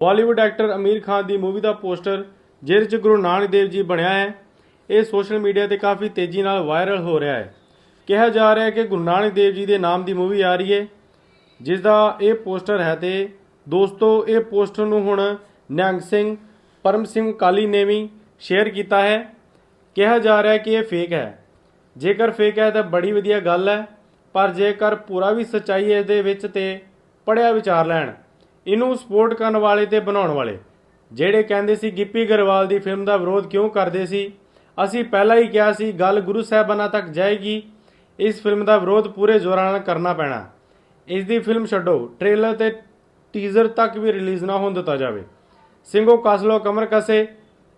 Bollywood actor Aamir Khan ਦੀ movie ਦਾ poster ਜਿਹਦੇ 'ਚ ਗੁਰੂ ਨਾਨਕ ਦੇਵ ਜੀ ਬਣਿਆ ਹੈ, ਇਹ ਸੋਸ਼ਲ ਮੀਡੀਆ ਤੇ ਕਾਫੀ ਤੇਜ਼ੀ ਨਾਲ ਵਾਇਰਲ ਹੋ ਰਿਹਾ ਹੈ। ਕਿਹਾ ਜਾ ਰਿਹਾ ਹੈ ਕਿ ਗੁਰੂ ਨਾਨਕ ਦੇਵ ਜੀ ਦੇ ਨਾਮ ਦੀ ਮੂਵੀ ਆ ਰਹੀ ਹੈ, ਜਿਸ ਦਾ ਇਹ ਪੋਸਟਰ ਹੈ ਤੇ ਦੋਸਤੋ, ਇਹ ਪੋਸਟਰ ਨੂੰ ਹੁਣ ਨਿਹੰਗ ਸਿੰਘ, ਪਰਮ ਸਿੰਘ ਕਾਲੀ ਨੇ ਵੀ ਸ਼ੇਅਰ ਕੀਤਾ ਹੈ। ਕਿਹਾ ਜਾ ਰਿਹਾ ਹੈ ਕਿ ਇਹ ਫੇਕ ਹੈ। ਜੇਕਰ ਫੇਕ ਹੈ ਤਾਂ ਬੜੀ ਵਧੀਆ ਗੱਲ ਹੈ, ਪਰ ਜੇਕਰ ਪੂਰਾ ਵੀ ਸੱਚਾਈ ਹੈ ਦੇ ਵਿੱਚ ਤੇ ਪੜਿਆ ਵਿਚਾਰ ਲੈਣ। ਇਹਨੂੰ ਸਪੋਰਟ ਕਰਨ ਵਾਲੇ ਤੇ ਬਣਾਉਣ ਵਾਲੇ। ਜਿਹੜੇ ਕਹਿੰਦੇ ਸੀ ਗਿੱਪੀ ਗਰੇਵਾਲ ਦੀ ਫਿਲਮ ਦਾ ਵਿਰੋਧ ਕਿਉਂ ਕਰਦੇ ਸੀ, ਅਸੀਂ ਪਹਿਲਾਂ ਹੀ ਕਿਹਾ ਸੀ, ਗੱਲ ਗੁਰੂ ਸਾਹਿਬਾਨਾਂ ਤੱਕ ਜਾਏਗੀ, ਇਸ ਫਿਲਮ ਦਾ ਵਿਰੋਧ ਪੂਰੇ ਜ਼ੋਰਾਂ ਨਾਲ ਕਰਨਾ ਪੈਣਾ। ਇਸ ਦੀ ਫਿਲਮ ਛੱਡੋ ਟ੍ਰੇਲਰ ਤੇ ਟੀਜ਼ਰ ਤੱਕ ਵੀ ਰਿਲੀਜ਼ ਨਾ ਹੋਣ ਦਿੱਤਾ ਜਾਵੇ। ਸਿੰਘੋ ਕਸਲੋ ਕਮਰ ਕਸੇ।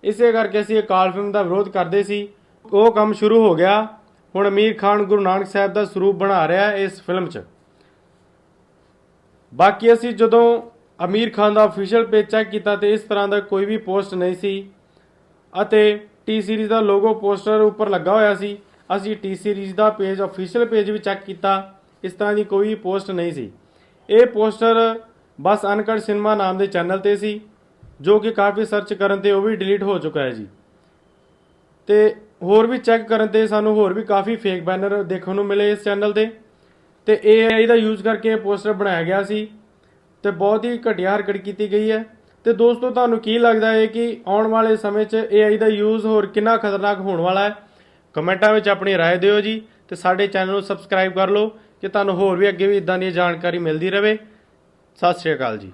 ਇਸੇ ਕਰਕੇ ਅਸੀਂ ਅਕਾਲ ਫਿਲਮ ਦਾ ਵਿਰੋਧ ਕਰਦੇ ਸੀ। ਉਹ ਕੰਮ ਸ਼ੁਰੂ ਹੋ ਗਿਆ। ਹੁਣ ਅਮੀਰ ਖਾਨ ਗੁਰੂ ਨਾਨਕ ਸਾਹਿਬ ਦਾ ਸਰੂਪ ਬਣਾ ਰਿਹਾ ਹੈ ਇਸ ਫਿਲਮ 'ਚ। ਬਾਕੀ ਅਸੀਂ ਜਦੋਂ ਅਮੀਰ ਖਾਨ ਦਾ ਅਫੀਸ਼ੀਅਲ ਪੇਜ ਚੈੱਕ ਕੀਤਾ ਤੇ ਇਸ ਤਰ੍ਹਾਂ ਦਾ ਕੋਈ ਵੀ ਪੋਸਟ ਨਹੀਂ ਸੀ ਅਤੇ ਟੀ ਸੀਰੀਜ਼ ਦਾ ਲੋਗੋ ਪੋਸਟਰ ਉੱਪਰ ਲੱਗਾ ਹੋਇਆ ਸੀ, ਅਸੀਂ ਟੀ ਸੀਰੀਜ਼ ਦਾ ਪੇਜ ਅਫੀਸ਼ੀਅਲ ਪੇਜ ਵੀ ਚੈੱਕ ਕੀਤਾ, ਇਸ ਤਰ੍ਹਾਂ ਦੀ ਕੋਈ ਪੋਸਟ ਨਹੀਂ ਸੀ। ਇਹ ਪੋਸਟਰ ਬਸ ਅਨਕਟ ਸਿਨੇਮਾ ਨਾਮ ਦੇ ਚੈਨਲ ਤੇ ਸੀ, ਜੋ ਕਿ ਕਾਫੀ ਸਰਚ ਕਰਨ ਤੇ ਉਹ ਵੀ ਡਿਲੀਟ ਹੋ ਚੁੱਕਾ ਹੈ ਜੀ। ਤੇ ਹੋਰ ਵੀ ਚੈੱਕ ਕਰਨ ਤੇ ਸਾਨੂੰ ਹੋਰ ਵੀ ਕਾਫੀ ਫੇਕ ਬੈਨਰ ਦੇਖਣ ਨੂੰ ਮਿਲੇ ਇਸ ਚੈਨਲ ਤੇ। ਤੇ AI ਦਾ ਯੂਜ਼ ਕਰਕੇ ਇਹ ਪੋਸਟਰ ਬਣਾਇਆ ਗਿਆ ਸੀ ਤੇ ਬਹੁਤ ਹੀ ਘਟੀਆ ਹਰਕਤ ਕੀਤੀ ਗਈ ਹੈ ਤੇ ਦੋਸਤੋ ਤੁਹਾਨੂੰ ਕੀ ਲੱਗਦਾ ਹੈ ਕਿ ਆਉਣ ਵਾਲੇ ਸਮੇਂ 'ਚ AI ਦਾ ਯੂਜ਼ ਹੋਰ ਕਿੰਨਾ ਖਤਰਨਾਕ ਹੋਣ ਵਾਲਾ ਹੈ ਕਮੈਂਟਾਂ ਵਿੱਚ ਆਪਣੀ رائے ਦਿਓ ਜੀ ਤੇ ਸਾਡੇ ਚੈਨਲ ਨੂੰ ਸਬਸਕ੍ਰਾਈਬ ਕਰ ਲਓ ਕਿ ਤੁਹਾਨੂੰ ਹੋਰ ਵੀ ਅੱਗੇ ਵੀ ਇਦਾਂ ਦੀ ਜਾਣਕਾਰੀ ਮਿਲਦੀ ਰਹੇ ਸਤਿ ਸ਼੍ਰੀ ਅਕਾਲ ਜੀ